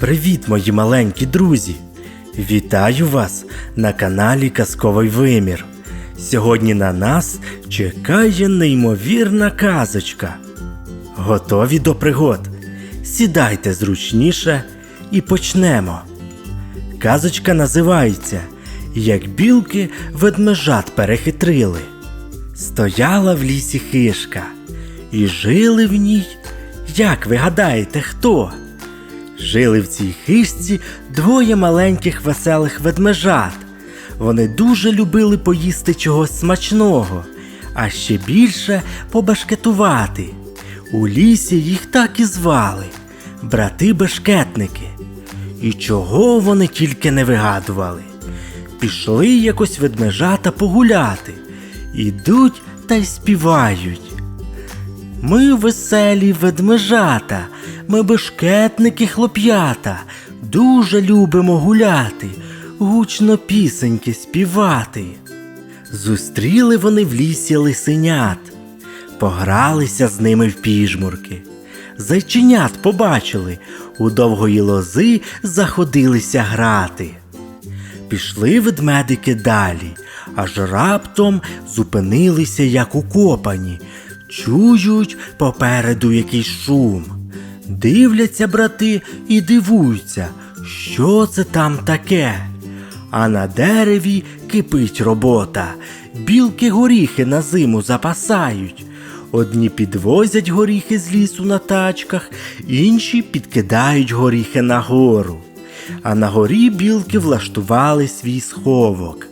Привіт, мої маленькі друзі! Вітаю вас на каналі Казковий Вимір. Сьогодні на нас чекає неймовірна казочка. Готові до пригод? Сідайте зручніше і почнемо. Казочка називається Як білки ведмежат перехитрили. Стояла в лісі хишка, і жили в ній, як ви гадаєте, хто? Жили в цій хижці двоє маленьких веселих ведмежат. Вони дуже любили поїсти чогось смачного, а ще більше побашкетувати. У лісі їх так і звали брати-бешкетники. І чого вони тільки не вигадували. Пішли якось ведмежата погуляти, ідуть та й співають. Ми веселі ведмежата, ми бешкетники хлоп'ята, дуже любимо гуляти, гучно пісеньки співати. Зустріли вони в лісі лисенят, погралися з ними в піжмурки. Зайченят побачили, у довгої лози заходилися грати. Пішли ведмедики далі, аж раптом зупинилися, як укопані, чують попереду якийсь шум. Дивляться брати і дивуються, що це там таке. А на дереві кипить робота, білки горіхи на зиму запасають. Одні підвозять горіхи з лісу на тачках, інші підкидають горіхи нагору. А на горі білки влаштували свій сховок.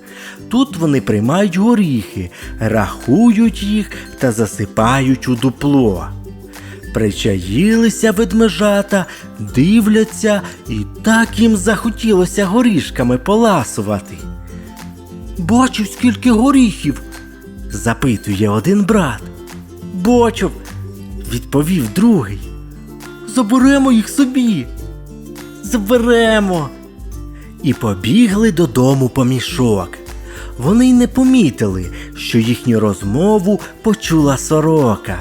Тут вони приймають горіхи, рахують їх та засипають у дупло. Причаїлися ведмежата, дивляться, і так їм захотілося горішками поласувати. Бачив, скільки горіхів? запитує один брат. Бачив, відповів другий. Заберемо їх собі. Заберемо. І побігли додому по мішок. Вони й не помітили, що їхню розмову почула сорока.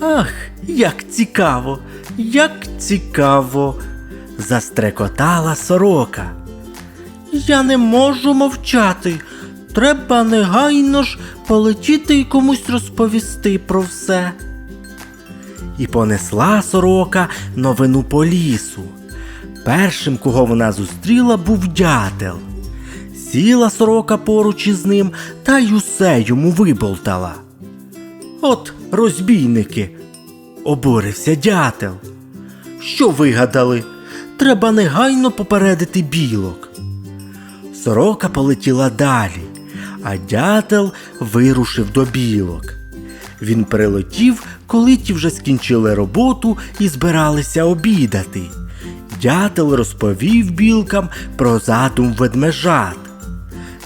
Ах, як цікаво, як цікаво. застрекотала сорока. Я не можу мовчати. Треба негайно ж полетіти і комусь розповісти про все. І понесла сорока новину по лісу. Першим, кого вона зустріла, був дятел. Сіла сорока поруч із ним та й усе йому виболтала. От розбійники, обурився дятел. Що вигадали? Треба негайно попередити білок. Сорока полетіла далі, а дятел вирушив до білок. Він прилетів, коли ті вже скінчили роботу і збиралися обідати. Дятел розповів білкам про задум ведмежат.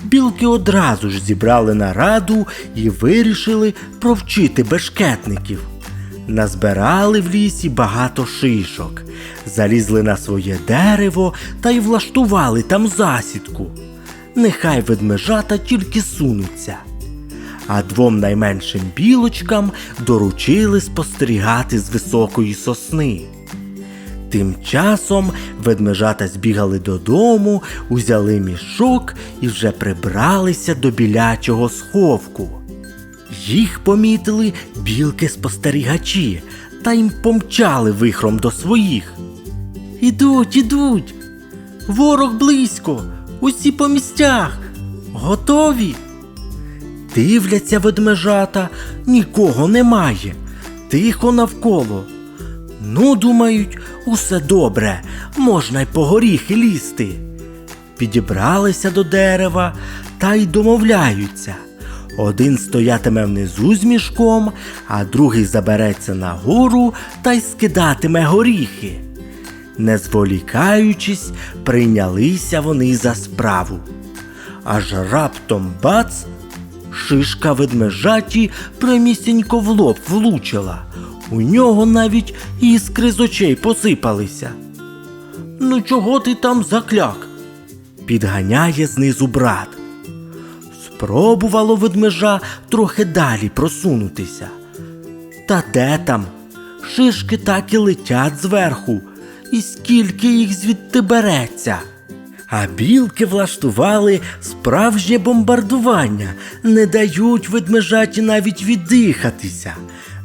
Білки одразу ж зібрали нараду і вирішили провчити бешкетників. Назбирали в лісі багато шишок, залізли на своє дерево та й влаштували там засідку. Нехай ведмежата тільки сунуться. А двом найменшим білочкам доручили спостерігати з високої сосни. Тим часом ведмежата збігали додому, узяли мішок і вже прибралися до білячого сховку. Їх помітили білки-спостерігачі та їм помчали вихром до своїх. Ідуть, ідуть. Ворог близько, усі по місцях. Готові. Дивляться ведмежата, нікого немає. Тихо навколо. Ну, думають, усе добре, можна й по горіхи лізти. Підібралися до дерева та й домовляються. Один стоятиме внизу з мішком, а другий забереться нагору та й скидатиме горіхи. Не зволікаючись, прийнялися вони за справу. Аж раптом бац, шишка ведмежаті прямісінько в лоб влучила. У нього навіть іскри з очей посипалися. Ну, чого ти там закляк? підганяє знизу брат. Спробувало ведмежа трохи далі просунутися. Та де там? Шишки так і летять зверху, і скільки їх звідти береться. А білки влаштували справжнє бомбардування, не дають ведмежаті навіть віддихатися.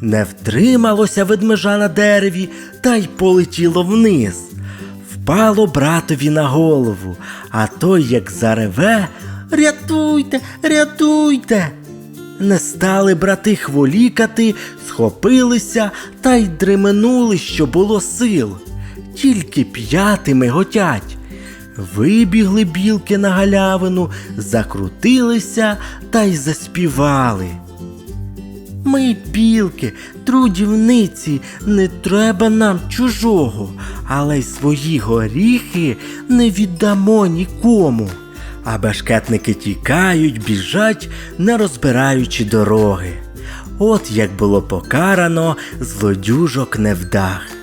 Не втрималося ведмежа на дереві та й полетіло вниз. Впало братові на голову, а той, як зареве, рятуйте, рятуйте. Не стали брати хволікати, схопилися та й дременули, що було сил. Тільки п'ятими готять. Вибігли білки на галявину, закрутилися та й заспівали. Ми, білки, трудівниці, не треба нам чужого, але й свої горіхи не віддамо нікому. А башкетники тікають, біжать, не розбираючи дороги. От як було покарано злодюжок невдах.